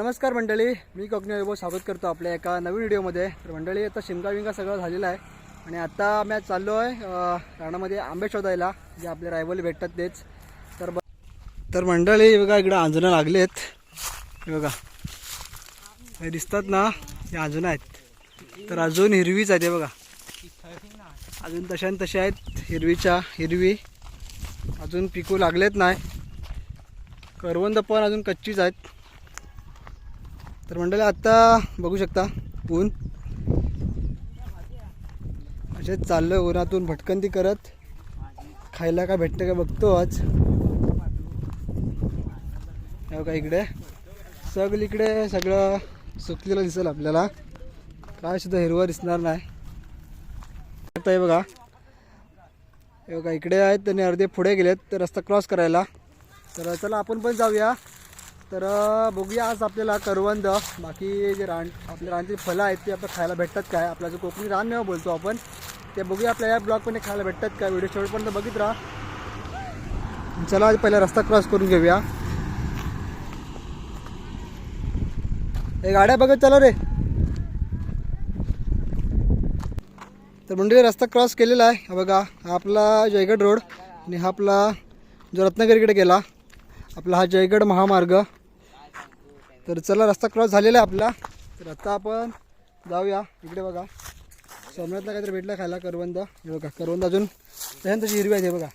नमस्कार मंडळी मी कोकणी वैभव स्वागत करतो आपल्या एका नवीन व्हिडिओमध्ये. तर मंडळी आता शिमका विंगा सगळं झालेलं आहे. आणि आता मी चाललो आहे राणामध्ये आंबे शोधायला जे आपले रायवली भेटतात तेच. तर ब तर मंडळी बघा इकडं आंजणं लागलेत. हे बघा. हे दिसतात ना हे आंजणं आहेत. तर अजून हिरवीच आहेत हे बघा. अजून तशा न तशा आहेत हिरवीच्या हिरवी. अजून पिकू लागलेत नाही. करवंद पण अजून कच्चीच आहेत. तर मंडळी आत्ता बघू शकता ऊन. असेच चाललं उन्हातून भटकंती करत. खायला काय भेटतं का बघतो आज. का इकडे. सगळं इकडे सगळं सुकलेलं दिसेल आपल्याला. काय सुद्धा हिरवं दिसणार नाही. आता हे बघा. हे बघा इकडे आहेत त्यांनी अर्धे पुढे गेलेत. तर रस्ता क्रॉस करायला. तर चला आपण पण जाऊया. तर बघूया आज आपल्याला करवंद बाकी जे रान आपल्या रानची फळं आहेत ते आपल्याला खायला भेटतात काय? आपला जो कोकणी रानमेवा बोलतो आपण. ते बघूया आपल्या या ब्लॉगमध्ये खायला भेटतात काय? व्हिडिओ शेवटपर्यंत बघित राहा. चला आज पहिला रस्ता क्रॉस करून घेऊया. हे गाड्या बघत चला रे. तर म्हणजे रस्ता क्रॉस केलेला आहे. बघा हा आपला जयगड रोड आणि हा आपला जो रत्नागिरीकडे गेला आपला हा जयगड महामार्ग. तर चला रस्ता क्रॉस झालेला आहे आपला. तर आता आपण जाऊया. इकडे बघा. सोमनाथला काहीतरी भेटलं खायला करवंद. हे बघा करवंद अजून तशाने तशी हिरवी आहेत हे बघा.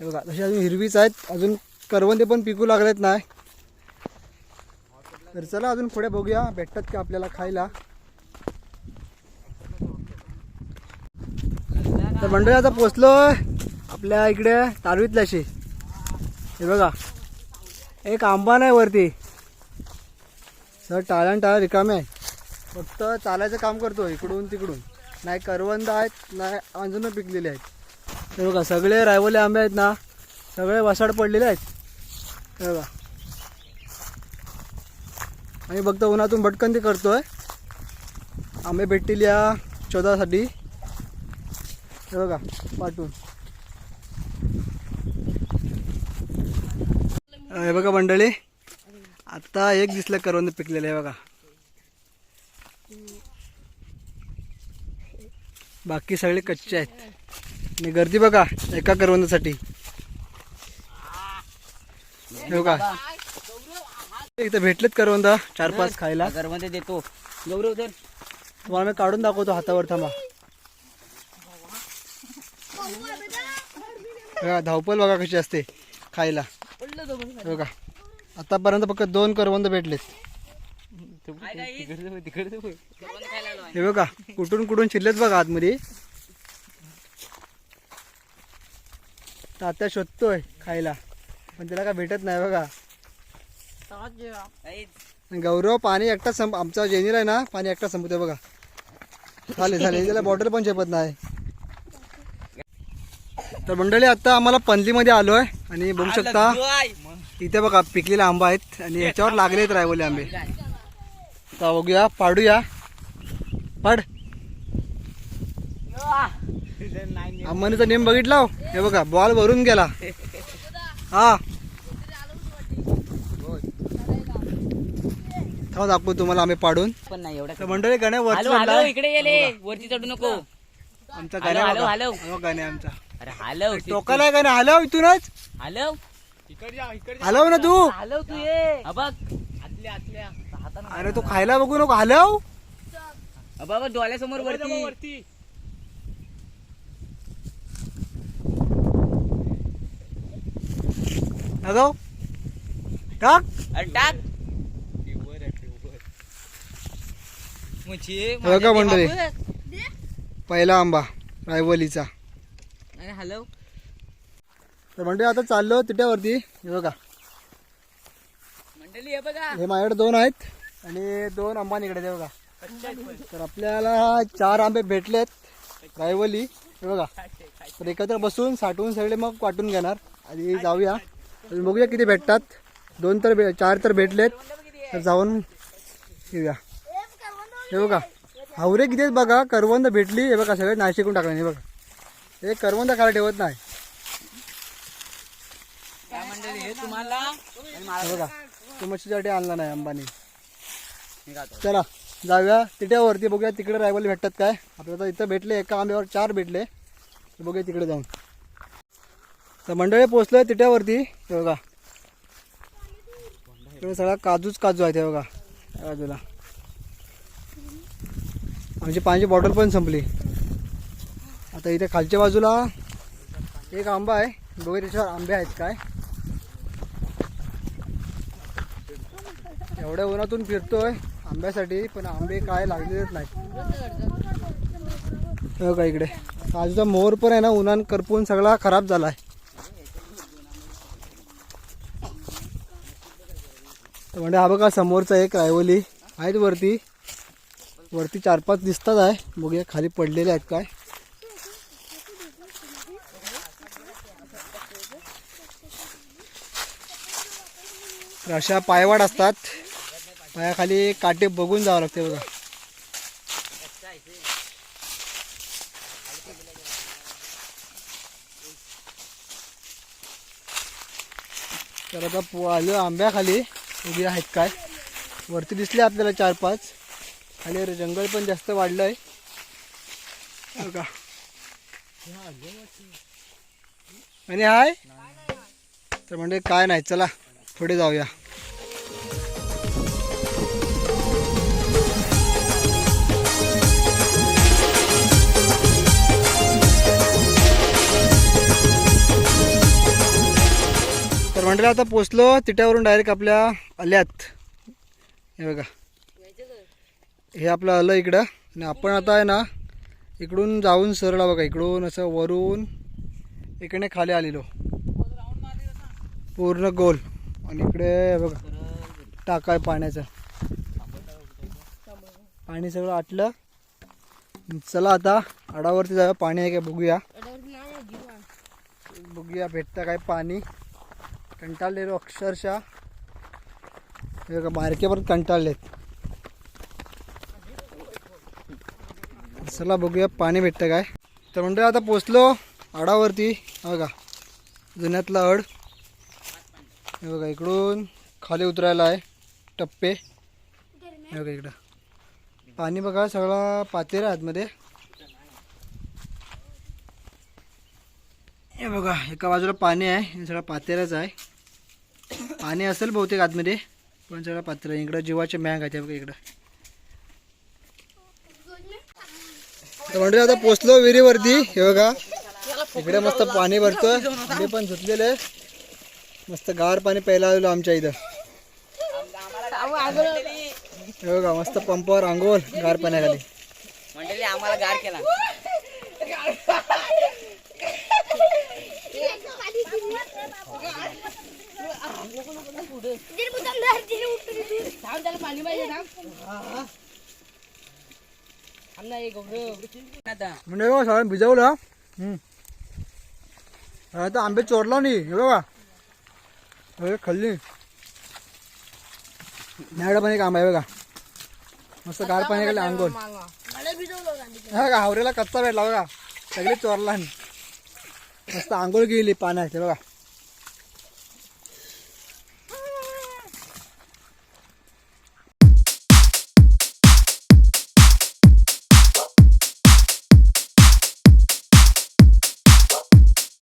हे बघा तशी अजून हिरवीच आहेत. अजून करवंदे पण पिकू लागलेत नाही. तर चला अजून पुढे बघूया. भेटतात का आपल्याला खायला? तर मंडळी आता पोचलो आपल्या इकडे तारवीतल्याशी हे बघा. एक आंबा नाही वरती. सर टाळ्या टाळ्या रिकामे आहे फक्त चालायचं काम करतो इकडून तिकडून. नाही करवंद आहेत नाही अंजून पिकलेले आहेत. हे बघा सगळे रायवले आंबे आहेत ना सगळे वसाड पडलेले आहेत. हे बघा. आणि फक्त उन्हातून भटकंती आहे आंबे भेटतील या शोधासाठी. हे बघा पाठवून. हे बघा मंडळी आता एक दिसलं करवंद पिकलेलं आहे बघा. बाकी सगळे कच्चे आहेत. आणि गर्दी बघा एका करवंदासाठी हे बघा. इथं भेटलेत करवंद चार पाच खायला. घरमध्ये देतो. गौरव तर तुम्हाला मी काढून दाखवतो हातावर थांबा. बघा धावपल बघा कशी असते खायला. बघा. आतापर्यंत फक्त दोन करवंद भेटलेत. हे बघा कुठून कुठून शिरलेत बघा आतमध्ये. तात्या शोधतोय खायला पण त्याला काय भेटत नाही बघा. गौरव पाणी एकटा संप आमचा जेनीर आहे ना पाणी एकटा संपतोय बघा. झाले झाले. त्याला बॉटल पण झेपत नाही. तर मंडळी आता आम्हाला पणलीमध्ये आलो आहे आणि बघू शकता इथे बघा पिकलेले आंबा आहेत आणि ह्याच्यावर लागलेत रायवले आंबे. तर बघूया पाडूया. पाड. आंबानीचा नेम बघितला हो? हे बघा बॉल भरून गेला. हा. थांब दाखवू तुम्हाला आम्ही पाडून. पण नाही एवढं मंडळी गण्या वरती. इकडे गेले वरती चढू नको. आमचा गाण्या गाण्या आमचा. अरे हॅलो टोकाला गाण्या. हलव इथूनच. हॅलो. हलव ना तू. हॅलो तू ये. हा बघ. हातानं अरे तू खायला बघू नको. हलव. हा बघ, बघ डोळ्यासमोर वरती. अगो टाक. अरे टाक. बघा मंडळी. पहिला आंबा रायवलीचा. अरे हॅलो तर मंडळी आता चाललो तिट्यावरती हे बघा. मंडळी हे बघा. हे माझ्याकडे दोन आहेत आणि दोन आंबा निकडे ते बघा. तर आपल्याला चार आंबे भेटलेत रायवली. हे बघा. तर एकत्र बसून साठवून सगळे मग वाटून घेणार. आधी जाऊया. अजून बघूया किती भेटतात. दोन तर भे चार तर भेटलेत. तर जाऊन घेऊया हे बघा. हावरे किती बघा. करवंद भेटली. हे बघा सगळे नाशिकून टाकले. हे बघा. हे करवंद खायला ठेवत नाही त्या मंडळी हे तुम्हाला आणि मला बघा तो मच्छीसाठी आणला नाही अंबानी. चला जाऊया. तिट्यावरती बघूया तिकडे रायवल भेटतात काय? आपल्याला इथं भेटले एका आंब्यावर चार भेटले. तर बघूया तिकडे जाऊन. तर मंडळी पोचलोय तिट्यावरती हे बघा. इकडे सगळा काजूच काजू आहे ते बघा. बाजूला. आमची पाण्याची बॉटल पण संपली. आता इथे खालच्या बाजूला एक आंबा आहे. बघूया त्याच्यावर आंबे आहेत काय. एवढ्या उन्हातून फिरतोय आंब्यासाठी पण आंबे काय लागलेलेच नाही हो का इकडे. आजचा मोर पण आहे ना उन्हान करपून सगळा खराब झालाय. आहे म्हणजे हा बघा समोरचा एक रायवली आहेत वरती. वरती चार पाच दिसतात आहे. बघूया खाली पडलेले आहेत काय. तर अशा पायवाट असतात. पायाखाली काटे बघून जावं लागते बघा. तर आता पो- आलो आंब्याखाली. उभी आहेत काय? वरती दिसले आपल्याला चार पाच. खाली रे- जंगल पण जास्त वाढलं आहे. का आणि हाय? तर म्हणजे काय नाही चला पुढे जाऊया. मंडळी आता पोचलो तिट्यावरून डायरेक्ट आपल्या आल्यात. हे बघा. हे आपलं आलं इकडं. आणि आपण आता आहे ना इकडून जाऊन सरळा बघा. इकडून असं वरून इकडे खाली आलेलो. पूर्ण गोल. आणि इकडे बघा. टाका पाण्याचं. पाणी सगळं आटलं. चला आता आडावरती जाऊया. पाणी आहे का बघूया. बघूया भेटतं काय पाणी. कंटाळलेलो अक्षरशः. हे बघा बारके कंटाळलेत. चला बघूया पाणी भेटतं काय? तर म्हणजे आता पोचलो आडावरती. बघा जुन्यातला अड. हे बघा इकडून खाली उतरायला आहे टप्पे. हे बघा इकडं. पाणी बघा सगळा पातेर आतमध्ये. हे बघा एका बाजूला पाणी आहे हे सगळा पातेराच आहे. पाणी असेल बहुतेक आतमध्ये पण सगळं पात्र आहे. इकडं जीवाचे मॅग आहे ते बघा इकडं. तर म्हणजे आता पोचलो विहिरीवरती हे बघा. इकडे मस्त पाणी भरतोय आंबे पण धुतलेले आहे. मस्त गार पाणी प्यायला आलेलो आमच्या इथं. हे बघा मस्त पंपावर आंघोळ गार पाण्याखाली. मंडळी आम्हाला गार केला. आता म्हणजे बघा सगळं भिजवलं हम्म. आता आंबे चोरला नाही हे बघा. हे खाल्ली. माझ्याकडे पण एक आंबा आहे बघा. मस्त गार पाणी खाली अंगोल हा का हावरेला कच्चा भेटला बघा. सगळे चोरला नाही. मस्त आंघोळ गेली पाण्याची बघा.